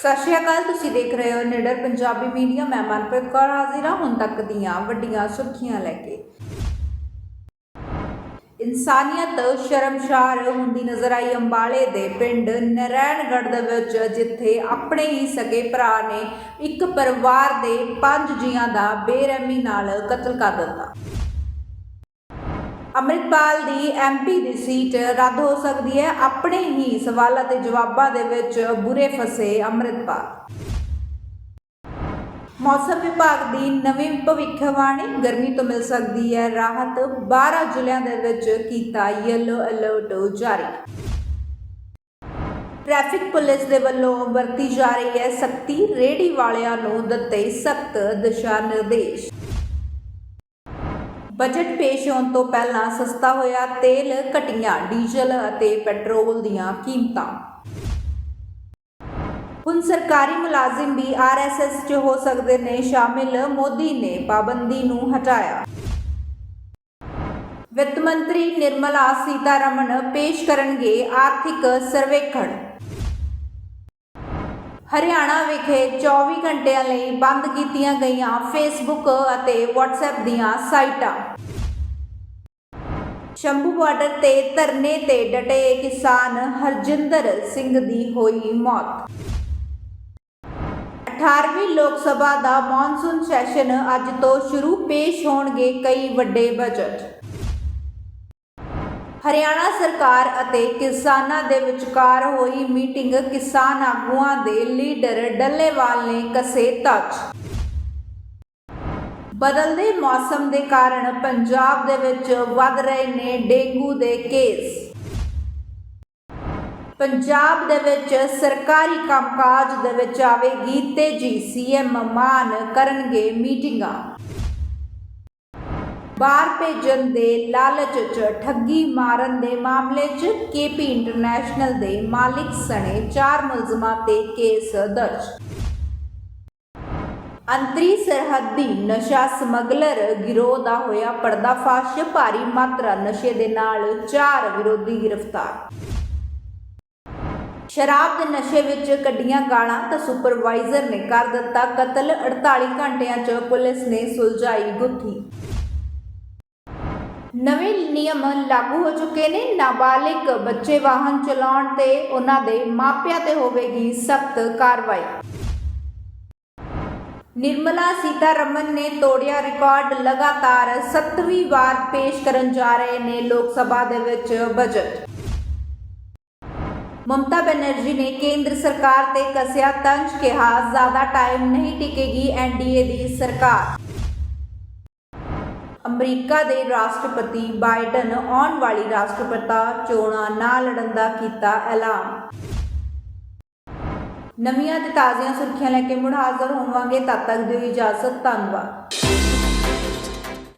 ਸਤਿ ਸ਼੍ਰੀ ਅਕਾਲ, ਤੁਸੀਂ ਦੇਖ ਰਹੇ ਹੋ ਨਿਡਰ ਪੰਜਾਬੀ ਮੀਡੀਆ। ਮੈਂ ਮਨਪ੍ਰੀਤ ਕੌਰ ਹਾਜ਼ਰ ਹਾਂ ਹੁਣ ਤੱਕ ਦੀਆਂ ਵੱਡੀਆਂ ਸੁਰਖੀਆਂ ਲੈ ਕੇ। ਇਨਸਾਨੀਅਤ ਸ਼ਰਮਸ਼ਾਰ ਹੁੰਦੀ ਨਜ਼ਰ ਆਈ ਅੰਬਾਲੇ ਦੇ ਪਿੰਡ ਨਰੈਣਗੜ੍ਹ ਦੇ ਵਿੱਚ, ਜਿੱਥੇ ਆਪਣੇ ਹੀ ਸਕੇ ਭਰਾ ਨੇ ਇੱਕ ਪਰਿਵਾਰ ਦੇ ਪੰਜ ਜੀਆਂ ਦਾ ਬੇਰਹਿਮੀ ਨਾਲ ਕਤਲ ਕਰ ਦਿੱਤਾ। ਅੰਮ੍ਰਿਤਪਾਲ ਦੀ ਐਮਪੀ ਦੀ ਸੀਟ ਰੱਦ ਹੋ ਸਕਦੀ ਹੈ। ਆਪਣੇ ਹੀ ਸਵਾਲਾਂ ਤੇ ਜਵਾਬਾਂ ਦੇ ਵਿੱਚ ਬੁਰੇ ਫਸੇ ਅੰਮ੍ਰਿਤਪਾਲ। ਮੌਸਮ ਵਿਭਾਗ ਦੀ ਨਵੀਂ ਭਵਿੱਖਬਾਣੀ, ਗਰਮੀ ਤੋਂ ਮਿਲ ਸਕਦੀ ਹੈ ਰਾਹਤ 12 ਜ਼ਿਲ੍ਹਿਆਂ ਦੇ ਵਿੱਚ ਕੀਤਾ ਯੈਲੋ ਅਲਰਟ ਜਾਰੀ। ਟ੍ਰੈਫਿਕ ਪੁਲਿਸ ਦੇ ਵੱਲੋਂ ਵਰਤੀ ਜਾ ਰਹੀ ਹੈ ਸਖਤੀ ਰੇੜੀ ਵਾਲਿਆਂ ਨੂੰ ਦਿੱਤੇ ਸਖਤ ਦਿਸ਼ਾ ਨਿਰਦੇਸ਼। ਬਜਟ ਪੇਸ਼ ਹੋਣ ਤੋਂ ਪਹਿਲਾਂ ਸਸਤਾ ਹੋਇਆ ਤੇਲ, ਘਟੀਆਂ ਡੀਜ਼ਲ ਅਤੇ ਪੈਟਰੋਲ ਦੀਆਂ ਕੀਮਤਾਂ। ਹੁਣ ਸਰਕਾਰੀ ਮੁਲਾਜ਼ਮ ਵੀ ਆਰਐਸਐਸ 'ਚ ਹੋ ਸਕਦੇ ਨੇ ਸ਼ਾਮਿਲ, ਮੋਦੀ ਨੇ ਪਾਬੰਦੀ ਨੂੰ ਹਟਾਇਆ। ਵਿੱਤ ਮੰਤਰੀ ਨਿਰਮਲਾ ਸੀਤਾਰਮਨ ਪੇਸ਼ ਕਰਨਗੇ ਆਰਥਿਕ ਸਰਵੇਖਣ। ਹਰਿਆਣਾ ਵਿਖੇ 24 ਘੰਟਿਆਂ ਲਈ ਬੰਦ ਕੀਤੀਆਂ ਗਈਆਂ ਫੇਸਬੁੱਕ ਅਤੇ WhatsApp ਦੀਆਂ ਸਾਈਟਾਂ। ਸ਼ੰਭੂ ਬਾਰਡਰ ਤੇ ਧਰਨੇ ਤੇ ਡਟੇ ਕਿਸਾਨ ਹਰਜਿੰਦਰ ਸਿੰਘ ਦੀ ਹੋਈ ਮੌਤ। 18ਵੀਂ ਲੋਕ ਸਭਾ ਦਾ ਮੌਨਸੂਨ ਸੈਸ਼ਨ ਅੱਜ ਤੋਂ ਸ਼ੁਰੂ, ਪੇਸ਼ ਹੋਣਗੇ ਕਈ ਵੱਡੇ ਬਜਟ। ਹਰਿਆਣਾ ਸਰਕਾਰ ਅਤੇ ਕਿਸਾਨਾਂ ਦੇ ਵਿਚਕਾਰ ਹੋਈ ਮੀਟਿੰਗ ਕਿਸਾਨ ਆਗੂਆਂ ਦੇ ਲੀਡਰ ਡੱਲੇਵਾਲ ਨੇ ਕਸੇ ਤੱਕ ਬਦਲਦੇ ਮੌਸਮ ਦੇ ਕਾਰਨ ਪੰਜਾਬ ਦੇ ਵਿੱਚ ਵੱਧ ਰਹੇ ਨੇ ਡੇਂਗੂ ਦੇ ਕੇਸ। ਪੰਜਾਬ ਦੇ ਵਿੱਚ ਸਰਕਾਰੀ ਕੰਮਕਾਜ ਦੇ ਵਿੱਚ ਆਵੇਗੀ ਤੇਜ਼ੀ, ਸੀਐਮ ਮਾਨ ਕਰਨਗੇ ਮੀਟਿੰਗਾਂ। ਬਾਹਰ ਭੇਜਣ ਦੇ ਲਾਲਚ 'ਚ, ਠੱਗੀ ਮਾਰਨ ਦੇ ਮਾਮਲੇ 'ਚ ਕੇਪੀ ਇੰਟਰਨੈਸ਼ਨਲ ਦੇ ਮਾਲਿਕ ਸਣੇ ਚਾਰ ਮੁਲਜ਼ਮਾਂ ਤੇ ਕੇਸ ਦਰਜ। ਅੰਤਰੀ ਸਰਹੱਦੀ ਨਸ਼ਾ ਸਮਗਲਰ ਗਿਰੋਹ ਦਾ ਹੋਇਆ ਪਰਦਾਫਾਸ਼। ਭਾਰੀ ਮਾਤਰਾ ਨਸ਼ੇ ਦੇ ਨਾਲ ਚਾਰ ਵਿਰੋਧੀ ਗ੍ਰਿਫਤਾਰ। ਸ਼ਰਾਬ ਦੇ ਨਸ਼ੇ ਵਿੱਚ ਕੱਢੀਆਂ ਗਾਲਾਂ ਤਾਂ ਸੁਪਰਵਾਈਜ਼ਰ ਨੇ ਕਰ ਦਿੱਤਾ ਕਤਲ। 48 ਘੰਟਿਆਂ 'ਚ ਪੁਲਿਸ ਨੇ ਸੁਲਝਾਈ ਗੁੱਥੀ। ਨਵੇਂ ਨਿਯਮ ਲਾਗੂ ਹੋ ਚੁੱਕੇ ਨੇ। ਨਾਬਾਲਿਗ ਬੱਚੇ ਵਾਹਨ ਚਲਾਉਣ ਤੇ ਉਹਨਾਂ ਦੇ ਮਾਪਿਆਂ ਤੇ ਹੋਵੇਗੀ ਸਖਤ ਕਾਰਵਾਈ। ਨਿਰਮਲਾ ਸੀਤਾਰਮਨ ਨੇ ਤੋੜਿਆ ਰਿਕਾਰਡ। ਲਗਾਤਾਰ 7ਵੀਂ ਵਾਰ ਪੇਸ਼ ਕਰਨ ਜਾ ਰਹੇ ਨੇ ਲੋਕ ਸਭਾ ਦੇ ਵਿੱਚ ਬਜਟ। ਮਮਤਾ ਬੈਨਰਜੀ ਨੇ ਕੇਂਦਰ ਸਰਕਾਰ ਤੇ ਕਸਿਆ ਤੰਜ ਕਿਹਾ, ਜ਼ਿਆਦਾ ਟਾਈਮ ਨਹੀਂ ਟਿਕੇਗੀ ਐਨਡੀਏ ਦੀ ਸਰਕਾਰ। ਅਮਰੀਕਾ ਦੇ ਰਾਸ਼ਟਰਪਤੀ ਬਾਈਡਨ ਆਉਣ ਵਾਲੀ ਰਾਸ਼ਟਰਪਤਾ ਚੋਣਾਂ ਨਾ ਲੜਨ ਦਾ ਕੀਤਾ ਐਲਾਨ। ਨਵੀਆਂ ਤੇ ਤਾਜ਼ੀਆਂ ਸੁਰਖੀਆਂ ਲੈ ਕੇ ਮੁੜ ਹਾਜ਼ਰ ਹੋਵਾਂਗੇ ਤਦ ਤੱਕ ਦਿਓ ਇਜਾਜ਼ਤ, ਧੰਨਵਾਦ।